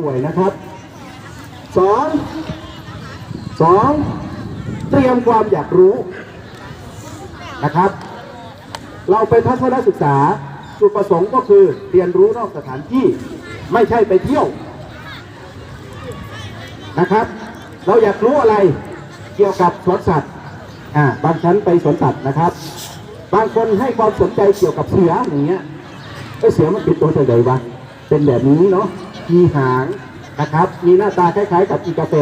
ป่วยนะครับสองสองเตรียมความอยากรู้นะครับ เราไปทัศนศึกษาจุดประสงค์ก็คือเรียนรู้นอกสถานที่ไม่ใช่ไปเที่ยวนะครับ เราอยากรู้อะไรเกี่ยวกับสวนสัตว์อ่าบางชั้นไปสวนสัตว์นะครับ บางคนให้ความสนใจเกี่ยวกับเสืออย่างเงี้ยไอเสือมันเป็นตัวใหญ่วะเป็นแบบนี้เนาะ มีหางนะครับ มีหน้าตาคล้ายๆกับอีกาแฟ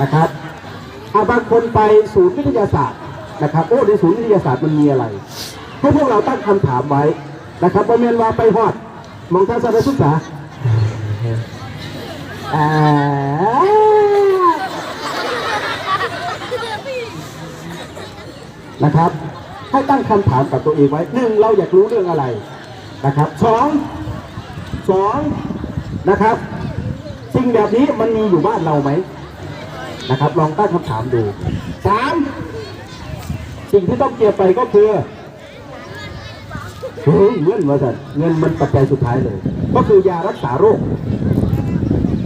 นะครับอาบางคนไปศูนย์วิทยาศาสตร์นะครับโอ้ในศูนย์วิทยาศาสตร์มันมีอะไรให้พวกเราตั้งคำถามไว้นะครับว่าเมนว่าไปฮอดมองทานสารศึกษาอ่านะครับ ให้ตั้งคำถามกับตัวเองไว้หนึ่งเราอยากรู้เรื่องอะไรนะครับสองสอง นะครับสิ่งแบบนี้มันมีอยู่บ้านเราไหมนะครับ ลองตั้งคำถามดูสามสิ่งที่ต้องเกียร์ไปก็คือเฮ้ยเงินมาสันเงินมันปัจจัยสุดท้ายเลย ก็คือยารักษาโรค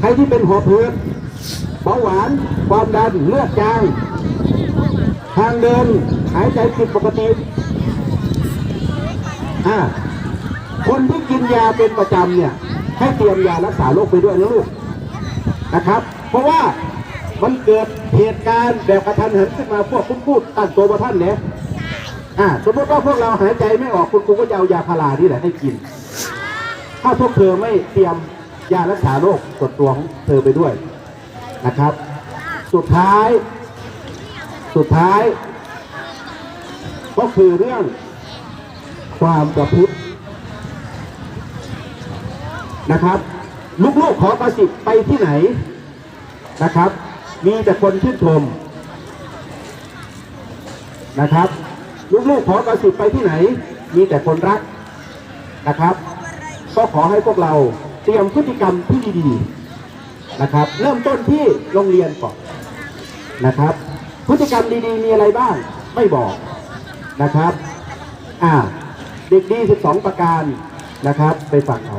ใครที่เป็นหอบหืดเบาหวาน ความดันเลือดจาง ทางเดินหายใจผิดปกติอ่าคนที่กินยาเป็นประจำเนี่ย ให้เตรียมยารักษาโรคไปด้วยนะลูกนะครับ เพราะว่ามันเกิดเหตุการณ์แบบกระทันหันขึ้นมาพวกคุณพูดตั้งตัวมาท่านเนี่ยอ่าสมมติว่าพวกเราหายใจไม่ออกคุณครูก็จะเอายาพารานี่แหละให้กิน ถ้าพวกเธอไม่เตรียมยารักษาโรคกดตัวของเธอไปด้วยนะครับ สุดท้าย สุดท้าย ก็คือเรื่องความประพฤติ นะครับ ลูกๆขอกระสิบไปที่ไหนนะครับ มีแต่คนชื่นชมนะครับ ลูกๆขอกระสิบไปที่ไหน มีแต่คนรักนะครับ ก็ขอให้พวกเราเตรียมพฤติกรรมที่ดีๆนะครับ เริ่มต้นที่โรงเรียนก่อนนะครับ พฤติกรรมดีๆ มีอะไรบ้าง ไม่บอกนะครับอ่าเด็กดี 12 ประการนะครับ ไปฟังเอา